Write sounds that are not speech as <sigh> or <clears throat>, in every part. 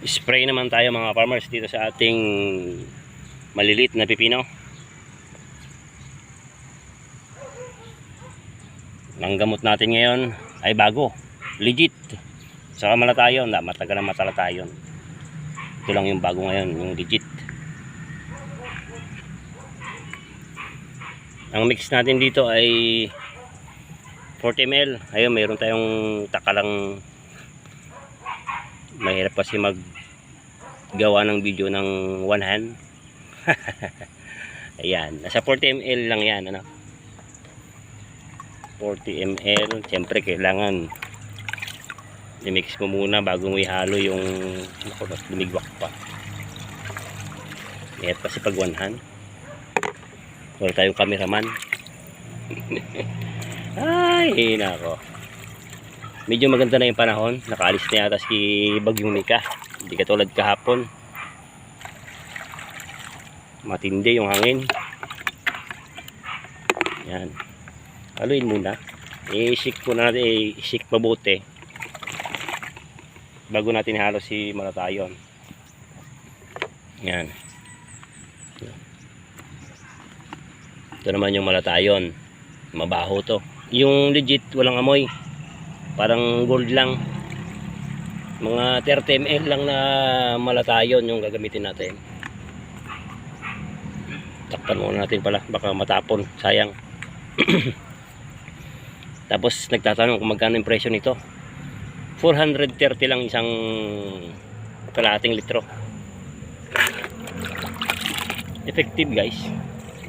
spray naman tayo mga farmers dito sa ating malilit na pipino. Ang gamot natin ngayon ay bago, legit. Saka malatayon, na matagal na matalatayon. Ito lang yung bago ngayon, yung legit. Ang mix natin dito ay 40 ml. Ayun, mayroon tayong takalang mahirap kasi mag gawa ng video ng one hand. <laughs> Ayan, nasa 40 ml lang yan, ano. 40 ml, siyempre kailangan i-mix mo muna bago mo ihalo yung ako, mas lumigwak pa. Mahirap kasi pag one hand. Wala tayong cameraman. <laughs> Ay, nako. Medyo maganda na yung panahon. Nakaalis na yata si Bagyong Mika. Hindi katulad kahapon. Matindi yung hangin. Yan. Haluin muna. I-shake po natin. I-shake mabuti. Bago natin ihalo si Malatayon. Yan. Ito naman yung Malatayon. Mabaho to. Yung legit walang amoy. Parang gold lang. Mga 30 ml lang na malatayon yung gagamitin natin. Takpan muna natin pala. Baka matapon. Sayang. <clears throat> Tapos nagtatanong kung magkano yung presyo nito. 430 lang isang kalahating litro. Effective guys.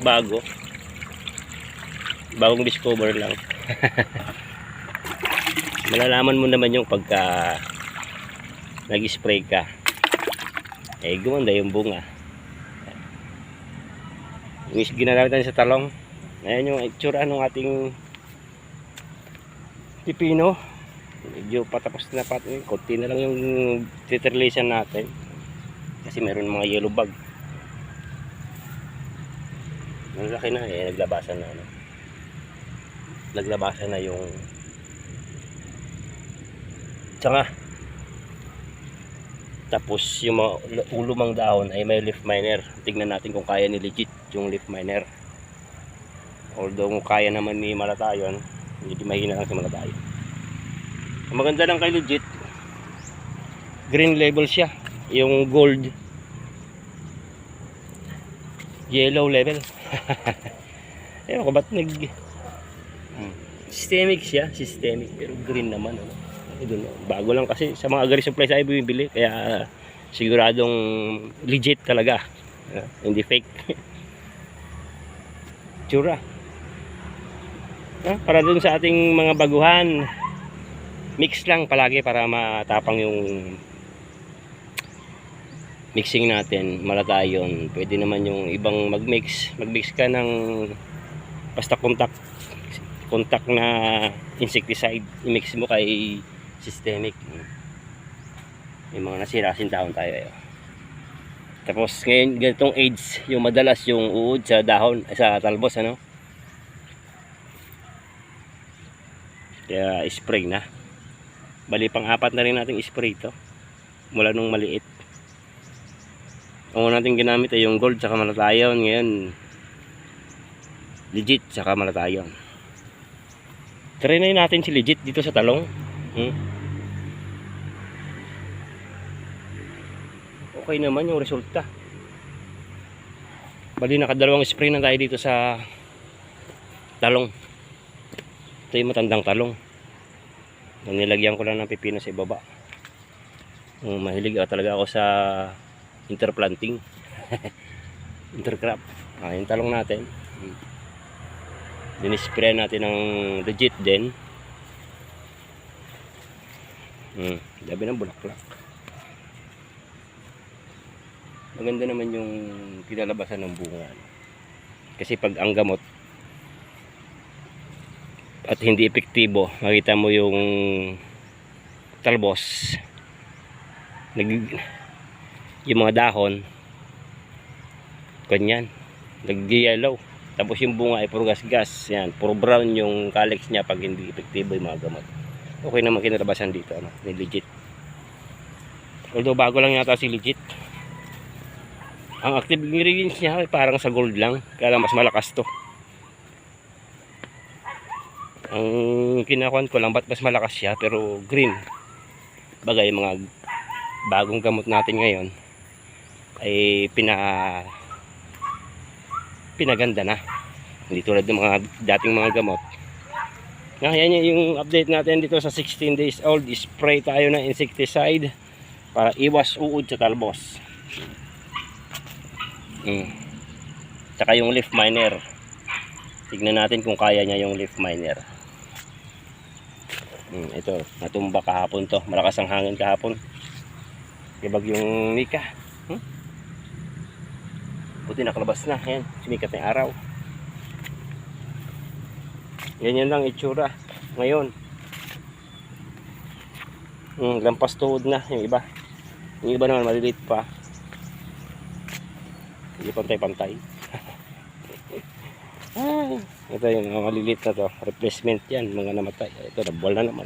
Bago. Bagong discover lang. <laughs> Malalaman mo naman yung pagka nag-spray ka. Eh, gumanda yung bunga. Yung ginagamit natin sa talong. Ayan yung itsura ng ating pipino. Medyo patapos na pat. eh, Kunti na lang yung titirlisan natin. Kasi meron mga yellow bug. Malaki na eh. Naglabasan na. Ano. Naglabasan na yung tsanga. Tapos yung mga ulumang dahon ay may leaf miner. Tingnan natin kung kaya ni legit yung leaf miner. Although kaya naman ni Malatayon, hindi mahina lang si Malatayon. Ang maganda lang kay legit, green level siya. Yung gold, yellow level. <laughs> Ewan ko ba't nag... Hmm. Systemic siya, systemic. Pero green naman. Ano? I don't know. Bago lang kasi sa mga agri supply tayo bumibili. Kaya siguradong legit talaga. Ah, hindi fake. <laughs> Tsura. Ah, para dun sa ating mga baguhan, mix lang palagi para matapang yung mixing natin. Malatayon. Pwede naman yung ibang mag-mix. Mag-mix ka ng basta contact contact na insecticide i-mix mo kay systemic. Yung mga nasirasin taon tayo eh. tapos ngayon ganitong AIDS yung madalas yung uod sa dahon sa talbos ano? Kaya spray na. Bali pang apat na rin nating spray to. Mula nung maliit. Ang natin ginamit ay yung gold saka malatayon. Ngayon legit saka malatayon. Try na natin si legit dito sa talong. Hmm? Okay naman yung resulta. Bali nakadalawang spray na tayo dito sa talong. Ito yung matandang talong. Nilagyan ko lang ng pipino sa ibaba. Um, mahilig ah, talaga ako sa interplanting. <laughs> Intercrop. Ah, yung talong natin. Dinispray natin ng legit din. Hmm. dabi ng bulaklak maganda naman yung kinalabasan ng bunga kasi pag ang gamot at hindi epektibo makita mo yung talbos nag yung mga dahon ganyan nag-yellow. Tapos yung bunga ay puro gas-gas yan puro brown yung calyx niya pag hindi epektibo yung mga gamot. Okay naman kinalabasan dito ano legit. Although bago lang yata si legit. Ang active ingredients niya ay parang sa gold lang. Kaya mas malakas to. Ang kinakuan ko lang, ba't mas malakas siya pero green. Bagay, mga bagong gamot natin ngayon ay pina pinaganda na. Hindi tulad ng mga dating mga gamot. Ngayon yung update natin dito sa 16 days old. Spray tayo ng insecticide para iwas uod sa talbos. Mm. Tsaka yung leaf miner. Tignan natin kung kaya niya yung leaf miner. Mm, ito, natumba kahapon to. Malakas ang hangin kahapon. Ibag yung Mika. Hmm? Buti nakalabas na. Ayan, sumikat na araw. Ganyan lang itsura. Ngayon. Mm, lampas tuhod na yung iba. Yung iba naman maliliit pa. Hindi pantay-pantay. <laughs> ah, ito yung mga maliliit na to. Replacement yan. Mga namatay. Ito, nabuwal na naman.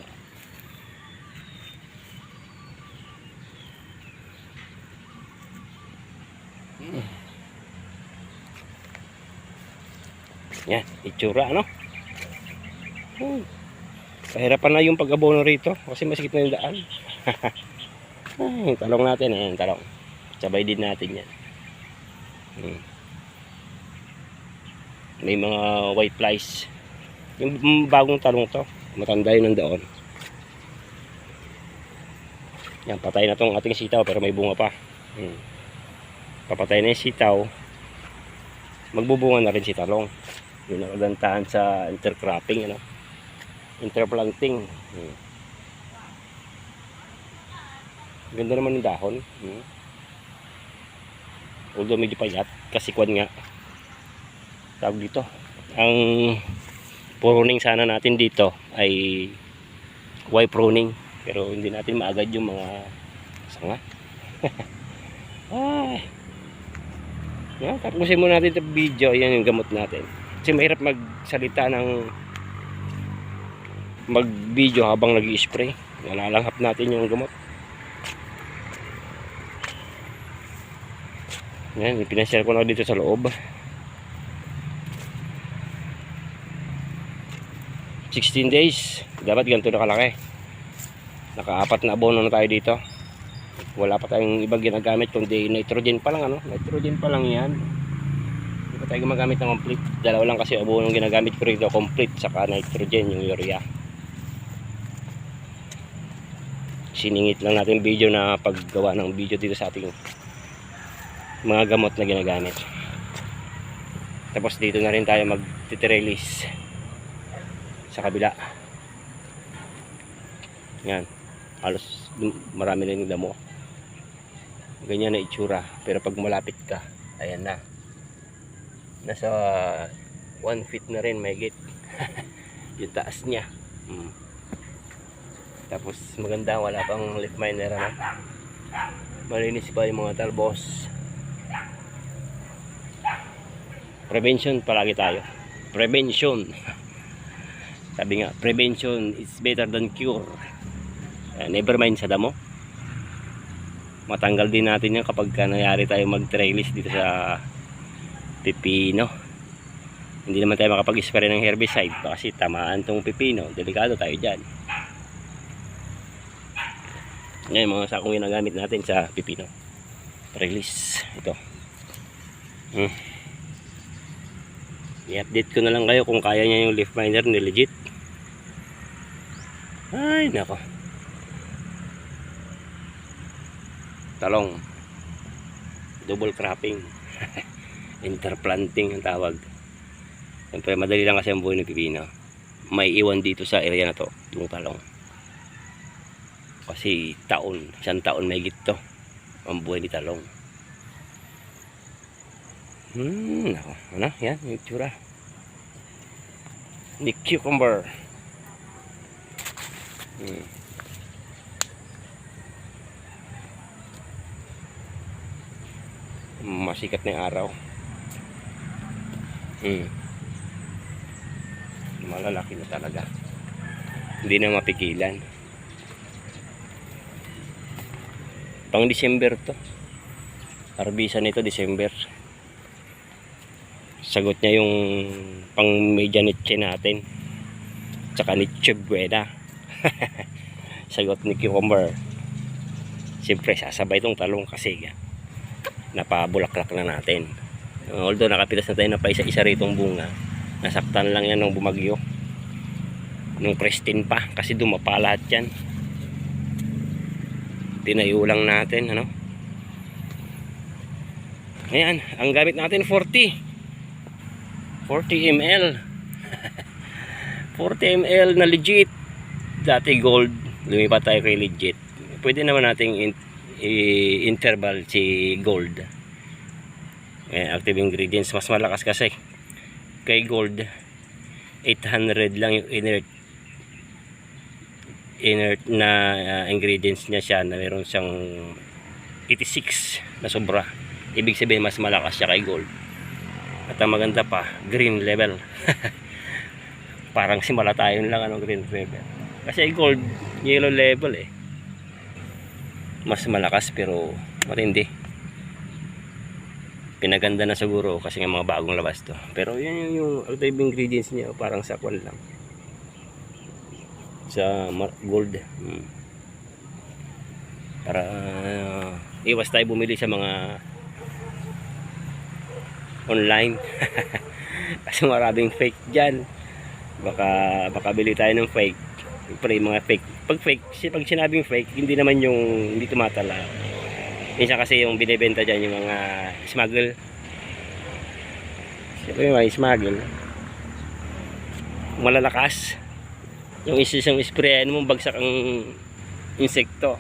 Yan, itsura ano? Hmm. Kahirapan na yung pag-abono rito kasi masikip na yung daan. <laughs> Ay, talong natin, ayan, talong. Sabay din natin yan. Hmm. May mga white flies. Yung bagong talong to, matanda yun nandoon. Yan, patay na tong ating sitaw pero may bunga pa. Hmm. Papatay na yung sitaw. Magbubunga na rin si talong. Yun ang kagandahan sa intercropping, ano? Interplanting. Hmm. Ganda naman ng dahon. Hmm. Although medyo payat, kasi kwan nga. Tawag dito. Ang pruning sana natin dito ay Y pruning. Pero hindi natin maagad yung mga sanga. <laughs> Ay. Yan, tapusin muna natin itong video. Yan yung gamot natin. Kasi mahirap magsalita ng mag-video habang nag spray Nalalanghap natin yung gamot. Yan, pinashare ko na dito sa loob. 16 days. Dapat ganito na kalaki. Nakaapat na abono na tayo dito. Wala pa tayong ibang ginagamit kundi nitrogen pa lang ano. Nitrogen pa lang yan. Hindi pa tayo gumagamit ng complete. Dalawa lang kasi abono ang ginagamit ko rito. Complete saka nitrogen yung urea. Siningit lang natin video na paggawa ng video dito sa ating mga gamot na ginagamit. Tapos dito na rin tayo mag-release sa kabila. Yan. Halos marami na yung damo. Ganyan na itsura. Pero pag malapit ka, ayan na. Nasa 1 feet na rin may gate. <laughs> yung taas niya. Mm. Tapos maganda, wala pang leaf miner ano. Malinis pa yung mga talbos. Prevention palagi tayo. Prevention. Sabi nga, prevention is better than cure. Uh, never mind sa damo. Matanggal din natin yan kapag ka nangyari tayo mag-trellis dito sa pipino. Hindi naman tayo makapag-spray ng herbicide kasi tamaan tong pipino. Delikado tayo dyan. Yan mga sakong ginagamit natin sa pipino. Release. Ito. Hmm. I-update ko na lang kayo kung kaya niya yung leaf miner ni legit. Ay, nako. Talong. Double cropping. <laughs> Interplanting ang tawag. Siyempre, madali lang kasi ang buhay ng pipino. May iwan dito sa area na to, yung talong. Kasi taon, isang taon may gito ang buhay ni talong. Hmm, nako. Ano? Yan, yung tsura. Ni cucumber. Hmm. Masikat na yung araw. Hmm. Malalaki na talaga. Hindi na mapigilan. Pang December to. Arbisa nito December. Sagot niya yung pang media niche natin. Tsaka niche buena. <laughs> Sagot ni Cucumber. Siyempre sasabay itong talong kasi napabulaklak na natin. Although nakapitas na tayo na pa isa-isa ritong bunga. Nasaktan lang yan ng bumagyo. Nung pristine pa kasi dumapa lahat yan. Tinayo lang natin ano. Ayan, ang gamit natin 40. 40 ml. 40 ml na legit. Dati gold, lumipat tayo kay legit. Pwede naman nating in- i- interval si gold. Ayan, active ingredients mas malakas kasi. Kay gold 800 lang yung inert inert na uh, ingredients niya siya na meron siyang 86 na sobra. Ibig sabihin mas malakas siya kay gold. At ang maganda pa, green level. <laughs> Parang simula tayo lang ano green level. Kasi gold, yellow level eh. Mas malakas pero matindi. Pinaganda na siguro kasi nga mga bagong labas to. Pero yan yung, yung active ingredients niya parang sakwan lang. Sa gold. Hmm. Para uh, iwas tayo bumili sa mga online. <laughs> Kasi maraming fake dyan. Baka makabili tayo ng fake. Yung mga fake. Pag fake, pag sinabing fake, hindi naman yung hindi tumatala. Minsan kasi yung binibenta dyan yung mga smuggle. Siyempre yung mga smuggle. Malalakas. Yung isang sprayan mo, bagsak ang insekto.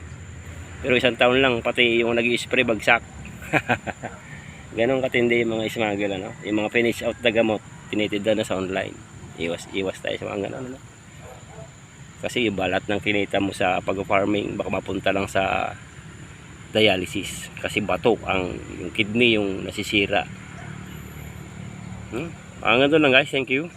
Pero isang taon lang, pati yung nag spray bagsak. <laughs> Ganon katindi yung mga smuggle, ano? Yung mga finish out na gamot, tinitinda na sa online. Iwas, iwas tayo sa mga ganon, ano? Kasi balat ng kinita mo sa pag-farming, baka mapunta lang sa dialysis. Kasi batok ang yung kidney yung nasisira. Hmm? Hanggang doon lang guys, thank you.